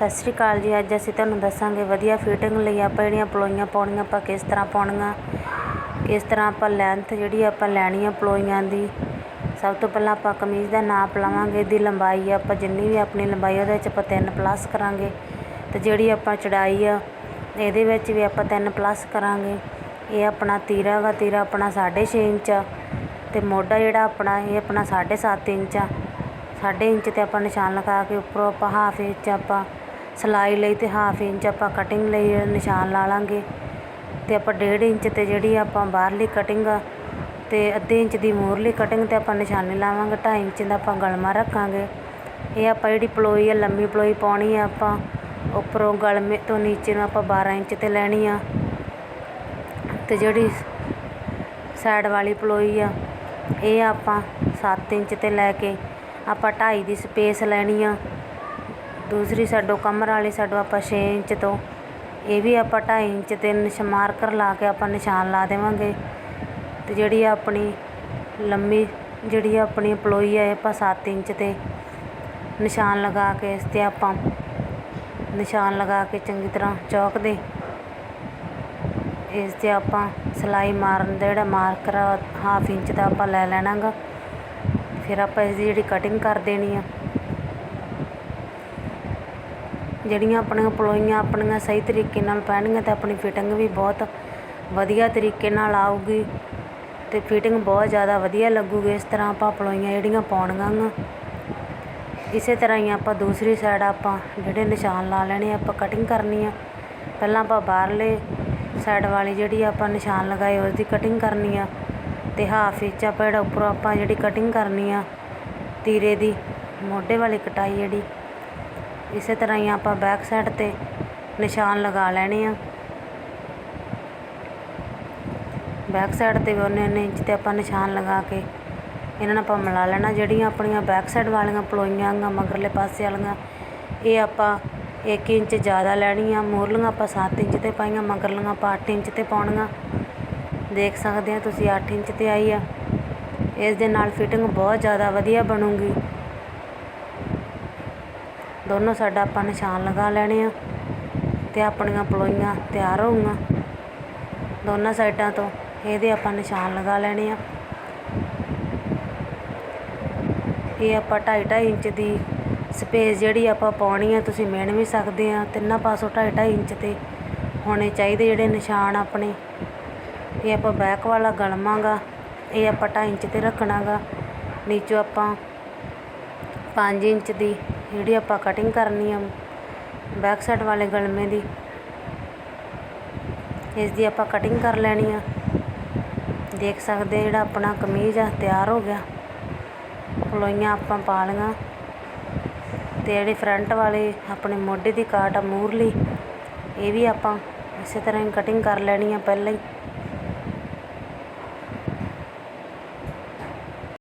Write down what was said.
ਸਤਿ ਸ਼੍ਰੀ ਅਕਾਲ ਜੀ। ਅੱਜ ਅਸੀਂ ਤੁਹਾਨੂੰ ਦੱਸਾਂਗੇ ਵਧੀਆ ਫਿਟਿੰਗ ਲਈ ਆਪਾਂ ਜਿਹੜੀਆਂ ਪਲੋਈਆਂ ਪਾਉਣੀਆਂ, ਆਪਾਂ ਕਿਸ ਤਰ੍ਹਾਂ ਪਾਉਣੀਆਂ, ਕਿਸ ਤਰ੍ਹਾਂ ਆਪਾਂ ਲੈਂਥ ਜਿਹੜੀ ਆਪਾਂ ਲੈਣੀ ਆ ਪਲੋਈਆਂ ਦੀ। ਸਭ ਤੋਂ ਪਹਿਲਾਂ ਆਪਾਂ ਕਮੀਜ਼ ਦਾ ਨਾਪ ਲਵਾਂਗੇ, ਇਹਦੀ ਲੰਬਾਈ ਆਪਾਂ ਜਿੰਨੀ ਵੀ ਆਪਣੀ ਲੰਬਾਈ ਉਹਦੇ ਵਿੱਚ ਆਪਾਂ 3 ਪਲੱਸ ਕਰਾਂਗੇ। ਤੇ ਜਿਹੜੀ ਆਪਾਂ ਚੜਾਈ ਆ, ਇਹਦੇ ਵਿੱਚ ਵੀ ਆਪਾਂ 3 ਪਲੱਸ ਕਰਾਂਗੇ। ਇਹ ਆਪਣਾ ਤੀਰਾ ਗਾ, ਤੀਰਾ ਆਪਣਾ 6.5 ਇੰਚ ਆ। ਤੇ ਮੋਢਾ ਜਿਹੜਾ ਆਪਣਾ, ਇਹ ਆਪਣਾ 7.5 ਇੰਚ ਆ। ਸਾਢੇ ਇੰਚ ਤੇ ਆਪਾਂ ਨਿਸ਼ਾਨ ਲਗਾ ਕੇ ਉੱਪਰੋਂ ਆਪਾਂ ਹਾਫ ਇੰਚ ਆਪਾਂ ਸਿਲਾਈ ਲਈ ਅਤੇ ਹਾਫ ਇੰਚ ਆਪਾਂ ਕਟਿੰਗ ਲਈ ਨਿਸ਼ਾਨ ਲਾ ਲਾਂਗੇ। ਅਤੇ ਆਪਾਂ ਡੇਢ ਇੰਚ ਤੇ ਜਿਹੜੀ ਆਪਾਂ ਬਾਹਰਲੀ ਕਟਿੰਗ ਆ ਅਤੇ ਅੱਧੇ ਇੰਚ ਦੀ ਮੂਹਰਲੀ ਕਟਿੰਗ ਤੇ ਆਪਾਂ ਨਿਸ਼ਾਨੀ ਲਾਵਾਂਗੇ, ਢਾਈ ਇੰਚ ਦਾ ਆਪਾਂ ਗਲਮਾ ਰੱਖਾਂਗੇ। ਇਹ ਆਪਾਂ ਜਿਹੜੀ ਪਲੋਈ ਆ, ਲੰਮੀ ਪਲੋਈ ਪਾਉਣੀ ਆ ਆਪਾਂ, ਉੱਪਰੋਂ ਗਲਮੇ ਤੋਂ ਨੀਚੇ ਨੂੰ ਆਪਾਂ 12 ਇੰਚ ਤੇ ਲੈਣੀ ਆ। ਅਤੇ ਜਿਹੜੀ ਸਾਈਡ ਵਾਲੀ ਪਲੋਈ ਆ, ਇਹ ਆਪਾਂ 7 ਇੰਚ ਤੇ ਲੈ ਕੇ ਆਪਾਂ ਢਾਈ ਦੀ ਸਪੇਸ ਲੈਣੀ ਆ। ਦੂਸਰੀ ਸਾਡੋ ਕਮਰ ਵਾਲੀ ਸਾਡੋ ਆਪਾਂ ਛੇ ਇੰਚ ਤੋਂ, ਇਹ ਵੀ ਆਪਾਂ ਢਾਈ ਇੰਚ ਤੇ ਨਿਸ਼ ਮਾਰਕਰ ਲਾ ਕੇ ਆਪਾਂ ਨਿਸ਼ਾਨ ਲਾ ਦੇਵਾਂਗੇ। ਅਤੇ ਜਿਹੜੀ ਆਪਣੀ ਲੰਮੀ, ਜਿਹੜੀ ਆਪਣੀ ਪਲੋਈ ਹੈ ਆਪਾਂ ਸੱਤ ਇੰਚ ਤੇ ਨਿਸ਼ਾਨ ਲਗਾ ਕੇ ਇਸ ਤੇ ਆਪਾਂ ਨਿਸ਼ਾਨ ਲਗਾ ਕੇ ਚੰਗੀ ਤਰ੍ਹਾਂ ਚੌਕ ਦੇ ਇਸ ਤੇ ਆਪਾਂ ਸਿਲਾਈ ਮਾਰਨ ਦਾ ਜਿਹੜਾ ਮਾਰਕਰ ਹਾਫ ਇੰਚ ਦਾ ਆਪਾਂ ਲੈ ਲੈਣਾ ਗਾ ਫਿਰ ਆਪਾਂ ਇਸ ਦੀ ਜਿਹੜੀ ਕਟਿੰਗ ਕਰ ਦੇਣੀ ਆ। ਜਿਹੜੀਆਂ ਆਪਣੀਆਂ ਪਲੋਈਆਂ ਆਪਣੀਆਂ ਸਹੀ ਤਰੀਕੇ ਨਾਲ ਪੈਣਗੀਆਂ ਤਾਂ ਆਪਣੀ ਫਿਟਿੰਗ ਵੀ ਬਹੁਤ ਵਧੀਆ ਤਰੀਕੇ ਨਾਲ ਆਊਗੀ ਅਤੇ ਫਿਟਿੰਗ ਬਹੁਤ ਜ਼ਿਆਦਾ ਵਧੀਆ ਲੱਗੂਗੀ। ਇਸ ਤਰ੍ਹਾਂ ਆਪਾਂ ਪਲੋਈਆਂ ਜਿਹੜੀਆਂ ਪਾਉਣੀਆਂ ਗਾ, ਇਸੇ ਤਰ੍ਹਾਂ ਹੀ ਆਪਾਂ ਦੂਸਰੀ ਸਾਈਡ ਆਪਾਂ ਜਿਹੜੇ ਨਿਸ਼ਾਨ ਲਾ ਲੈਣੇ ਆਪਾਂ ਕਟਿੰਗ ਕਰਨੀ ਆ। ਪਹਿਲਾਂ ਆਪਾਂ ਬਾਹਰਲੇ ਸਾਈਡ ਵਾਲੀ ਜਿਹੜੀ ਆਪਾਂ ਨਿਸ਼ਾਨ ਲਗਾਏ ਉਸ ਦੀ ਕਟਿੰਗ ਕਰਨੀ ਆ ਅਤੇ ਹਾਫ ਇੰਚ ਆਪਾਂ ਜਿਹੜਾ ਉੱਪਰੋਂ ਆਪਾਂ ਜਿਹੜੀ ਕਟਿੰਗ ਕਰਨੀ ਆ, ਤੀਰੇ ਦੀ, ਮੋਢੇ ਵਾਲੀ ਕਟਾਈ ਜਿਹੜੀ ਇਸੇ ਤਰ੍ਹਾਂ ਹੀ ਆਪਾਂ ਬੈਕ ਸਾਈਡ ਤੇ ਨਿਸ਼ਾਨ ਲਗਾ ਲੈਣੇ ਆ। ਬੈਕ ਸਾਈਡ ਤੇ ਵੀ ਉਹਨੇ ਇੰਚ ਤੇ ਆਪਾਂ ਨਿਸ਼ਾਨ ਲਗਾ ਕੇ ਇਹਨਾਂ ਨੂੰ ਆਪਾਂ ਮਿਲਾ ਲੈਣਾ। ਜਿਹੜੀਆਂ ਆਪਣੀਆਂ ਬੈਕ ਸਾਈਡ ਵਾਲੀਆਂ ਪਲੋਈਆਂ ਗਾ ਮਗਰਲੇ ਪਾਸੇ ਵਾਲੀਆਂ, ਇਹ ਆਪਾਂ 1 ਇੰਚ ਜ਼ਿਆਦਾ ਲੈਣੀਆਂ। ਮੂਹਰਲੀਆਂ ਆਪਾਂ 7 ਇੰਚ ਤੇ ਪਾਈਆਂ, ਮਗਰਲੀਆਂ ਆਪਾਂ 8 ਇੰਚ ਤੇ ਪਾਉਣੀਆਂ। ਦੇਖ ਸਕਦੇ ਆ ਤੁਸੀਂ 8 ਇੰਚ ਤੇ ਆਈ ਆ। ਇਸ ਦੇ ਨਾਲ ਫਿਟਿੰਗ ਬਹੁਤ ਜ਼ਿਆਦਾ ਵਧੀਆ ਬਣੂਗੀ। ਦੋਨੋਂ ਸਾਡਾ ਆਪਾਂ ਨਿਸ਼ਾਨ ਲਗਾ ਲੈਣੇ ਆ ਤੇ ਆਪਣੀਆਂ ਪਲੋਈਆਂ ਤਿਆਰ ਹੋਊਗਾ ਦੋਨਾਂ ਸਾਈਡਾਂ ਤੋਂ ਇਹਦੇ ਆਪਾਂ ਨਿਸ਼ਾਨ ਲਗਾ ਲੈਣੇ ਆ। ਇਹ ਆਪਾਂ 2.5 ਇੰਚ ਦੀ ਸਪੇਸ ਜਿਹੜੀ ਆਪਾਂ ਪਾਉਣੀ ਆ, ਤੁਸੀਂ ਮਿਣ ਵੀ ਸਕਦੇ ਆ। ਤਿੰਨਾਂ ਪਾਸੋਂ 2.5 ਇੰਚ ਤੇ ਹੋਣੇ ਚਾਹੀਦੇ ਜਿਹੜੇ ਨਿਸ਼ਾਨ ਆਪਣੇ। ਇਹ ਆਪਾਂ ਬੈਕ ਵਾਲਾ ਗਲਮਾ ਇਹ ਆਪਾਂ 2.5 ਇੰਚ ਤੇ ਰੱਖਣਾ ਗਾ ਨੀਚੋਂ ਆਪਾਂ 5 ਇੰਚ ਦੀ ਜਿਹੜੀ ਆਪਾਂ ਕਟਿੰਗ ਕਰਨੀ ਆ ਬੈਕ ਸਾਈਡ ਵਾਲੇ ਗਲਮੇ ਦੀ, ਇਸ ਦੀ ਆਪਾਂ ਕਟਿੰਗ ਕਰ ਲੈਣੀ ਆ। ਦੇਖ ਸਕਦੇ ਜਿਹੜਾ ਆਪਣਾ ਕਮੀਜ਼ ਆ, ਤਿਆਰ ਹੋ ਗਿਆ। ਪਲੋਈਆਂ ਆਪਾਂ ਪਾ ਲਈਆਂ। ਤੇ ਜਿਹੜੇ ਫਰੰਟ ਵਾਲੇ, ਆਪਣੇ ਮੋਢੇ ਦੀ ਕਾਟ ਆ ਮੂਰਲੀ, ਇਹ ਵੀ ਆਪਾਂ ਇਸੇ ਤਰ੍ਹਾਂ ਹੀ ਕਟਿੰਗ ਕਰ ਲੈਣੀ ਆ ਪਹਿਲਾਂ ਹੀ।